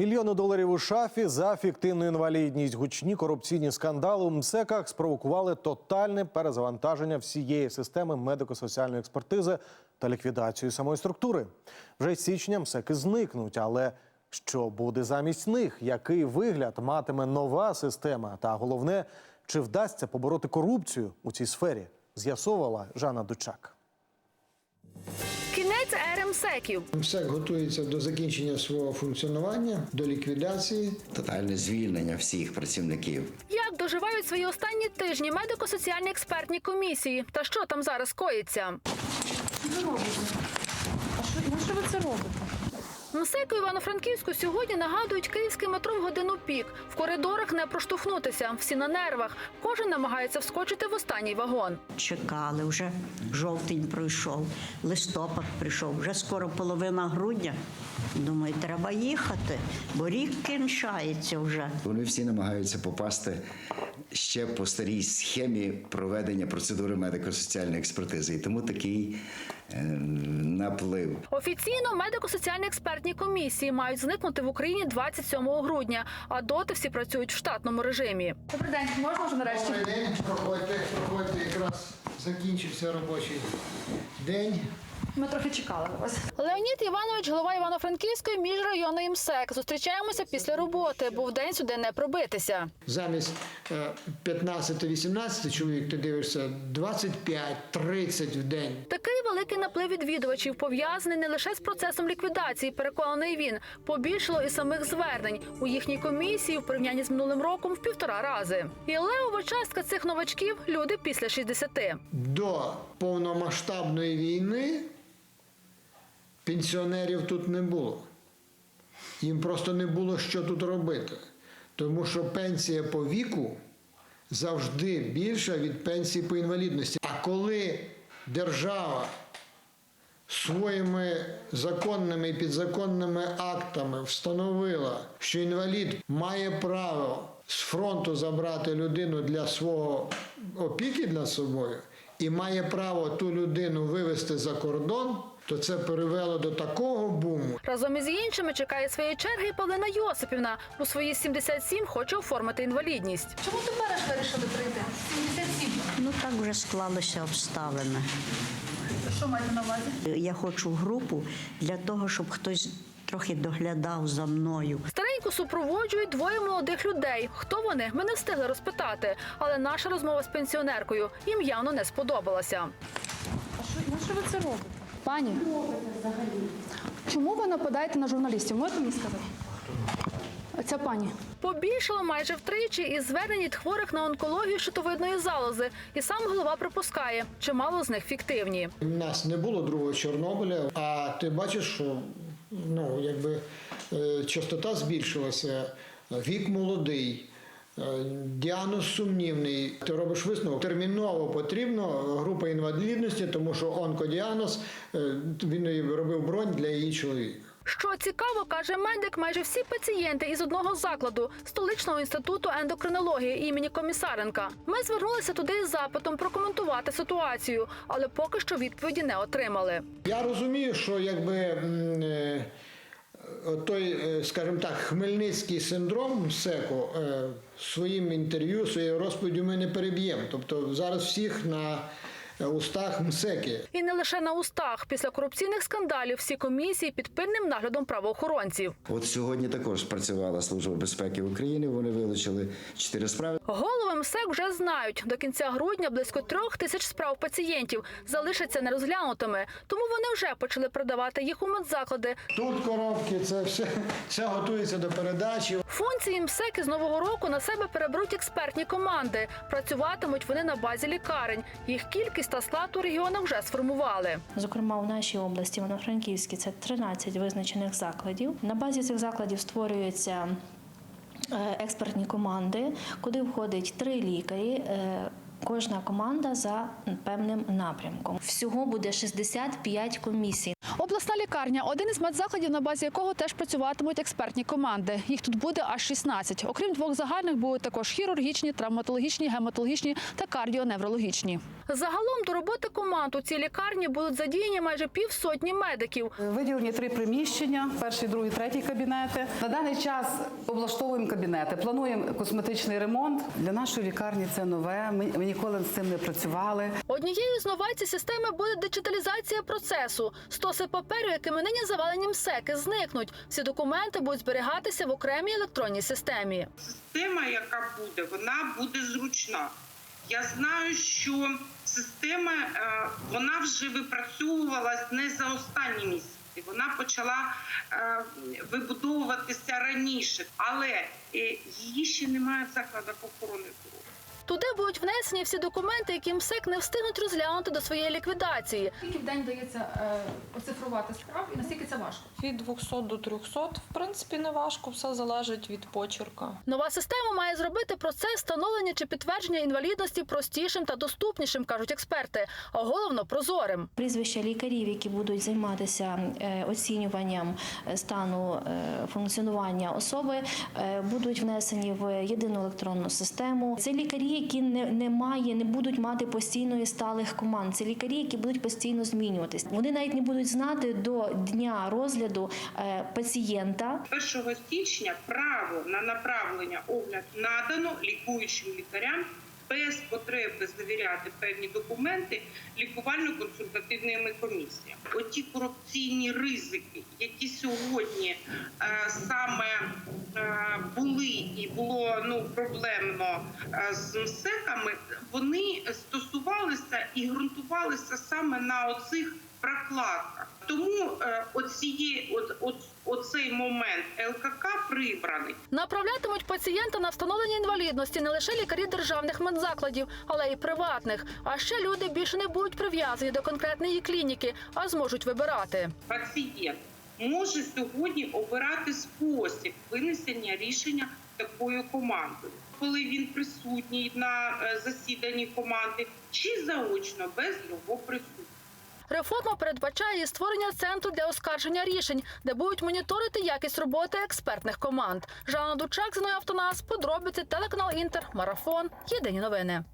Мільйони доларів у шафі за фіктивну інвалідність. Гучні корупційні скандали у МСЕКах спровокували тотальне перезавантаження всієї системи медико-соціальної експертизи та ліквідацію самої структури. Вже з січня МСЕКи зникнуть, але що буде замість них? Який вигляд матиме нова система? Та головне, чи вдасться побороти корупцію у цій сфері? З'ясовувала Жанна Дучак. МСЕКів. МСЕК готується до закінчення свого функціонування, до ліквідації. тотальне звільнення всіх працівників. Як доживають свої останні тижні медико-соціальні експертні комісії? Та що там зараз коїться? ви робите? А що, на що ви це робите? МСЕКу Івано-Франківську сьогодні нагадують київський метро в годину пік. В коридорах не проштовхнутися, всі на нервах. Кожен намагається вскочити в останній вагон. чекали вже. Жовтень пройшов, листопад прийшов, вже скоро половина грудня. Думаю, треба їхати, бо рік кінчається вже. Вони всі намагаються попасти ще по старій схемі проведення процедури медико-соціальної експертизи. І тому такий е, наплив. Офіційно медико-соціальні експертні комісії мають зникнути в Україні 27 грудня, а доти всі працюють в штатному режимі. Добрий день, можна вже нарешті? Добрий день, проходьте, проходьте, якраз закінчився робочий день. Ми трохи чекали на вас. Леонід Іванович, голова Івано-Франківської міжрайонної МСЕК. Зустрічаємося після роботи, бо вдень сюди не пробитися. Замість е, 15-18 чоловік ти дивишся 25-30 в день. Такий великий наплив відвідувачів пов'язаний не лише з процесом ліквідації, переконаний він. Побільшало і самих звернень у їхній комісії в порівнянні з минулим роком в півтора рази. І левова частка цих новачків люди після 60. До повномасштабної війни пенсіонерів тут не було. Їм просто не було що тут робити. Тому що пенсія по віку завжди більша від пенсії по інвалідності. А коли держава своїми законними і підзаконними актами встановила, що інвалід має право з фронту забрати людину для свого опіки для собою і має право ту людину вивезти за кордон, то це привело до такого буму, Разом із іншими чекає своєї черги і Павлина Йосипівна. У свої 77 хоче оформити інвалідність. Чому тепер аж вирішили прийти? 77. Ну так вже склалися обставини. Що маєте на увазі? Я хочу групу для того, щоб хтось трохи доглядав за мною. Стареньку супроводжують двоє молодих людей. Хто вони? Ми не встигли розпитати. Але наша розмова з пенсіонеркою їм явно не сподобалася. А що, на що ви це робите? Пані, чому ви нападаєте на журналістів? Можете мені сказати? Оця пані. Побільшало майже втричі із звернень від хворих на онкологію щитовидної залози. І сам голова припускає, чимало з них фіктивні. У нас не було другого Чорнобиля, а ти бачиш, що ну, якби, е, частота збільшилася, вік молодий, діагноз сумнівний. Ти робиш висновок. Терміново потрібно група інвалідності, тому що онкодіагноз е, він робив бронь для її чоловіка. Що цікаво, каже медик, майже всі пацієнти із одного закладу столичного інституту ендокринології імені Комісаренка. Ми звернулися туди із запитом прокоментувати ситуацію, але поки що відповіді не отримали. Я розумію, що якби е, той, е, скажімо так, хмельницький синдром СЕКО е, своїм інтерв'ю, своєю розповіддю ми не переб'ємо. Тобто зараз всіх на устах МСЕКи. І не лише на устах. Після корупційних скандалів всі комісії під пильним наглядом правоохоронців. От сьогодні також працювала Служба безпеки України. Вони вилучили чотири справи. Голови МСЕК вже знають, до кінця грудня близько трьох тисяч справ пацієнтів залишаться нерозглянутими, тому вони вже почали продавати їх у медзаклади. Тут коробки, це все, все готується до передачі. Функції МСЕК із нового року на себе переберуть експертні команди. Працюватимуть вони на базі лікарень. Їх кількість та Слату у регіонах вже сформували. Зокрема, у нашій області, Івано-Франківській, це 13 визначених закладів. На базі цих закладів створюються е, експертні команди, куди входить три лікарі. е, Кожна команда за певним напрямком. Всього буде 65 комісій. Обласна лікарня один із медзакладів, на базі якого теж працюватимуть експертні команди. Їх тут буде аж 16. Окрім двох загальних, будуть також хірургічні, травматологічні, гематологічні та кардіоневрологічні. Загалом до роботи команд у цій лікарні будуть задіяні майже півсотні медиків. Виділені три приміщення: перший, другий, третій кабінети. На даний час облаштовуємо кабінети. Плануємо косметичний ремонт. Для нашої лікарні це нове. Ми, ніколи з цим не працювали. Однією з новацій системи буде диджиталізація процесу. Паперу, якими нині завалені МСЕКи, зникнуть. Всі документи будуть зберігатися в окремій електронній системі. система, яка буде, вона буде зручна. Я знаю, що система е, вона вже випрацьовувалась не за останні місяці. Вона почала е, вибудовуватися раніше, але е, її ще немає в закладах охорони здоров'я. Туди будуть внесені всі документи, які МСЕК не встигнуть розглянути до своєї ліквідації. Скільки в день вдається оцифрувати справ і наскільки це важко? Від 200 до 300, в принципі, не важко, все залежить від почерка. Нова система має зробити процес встановлення чи підтвердження інвалідності простішим та доступнішим, кажуть експерти, а головно прозорим. Прізвища лікарів, які будуть займатися е, оцінюванням е, стану е, функціонування особи, е, будуть внесені в єдину електронну систему. Це лікарі, які не, не має, не будуть мати постійної сталих команд. Це лікарі, які будуть постійно змінюватись. Вони навіть не будуть знати до дня розгляду е, пацієнта, 1 січня право на направлення огляд надано лікуючим лікарям без потреби завіряти певні документи лікувально-консультативними комісіями. Оті корупційні ризики, які сьогодні е, саме е, були і було ну проблемно е, з МСЕКами, вони стосувалися і ґрунтувалися саме на оцих прокладках. Тому е, оціє, от, от, оцей момент ЛКК прибраний. Направлятимуть пацієнта на встановлення інвалідності не лише лікарі державних медзакладів, але й приватних. А ще люди більше не будуть прив'язані до конкретної клініки, а зможуть вибирати. Пацієнт може сьогодні обирати спосіб винесення рішення такою командою, коли він присутній на е, засіданні команди, чи заочно без його присутності. Реформа передбачає і створення центру для оскарження рішень, де будуть моніторити якість роботи експертних команд. Жанна Дучак, Зіною Автонас, подробиці, телеканал Інтер, Марафон. Єдині новини.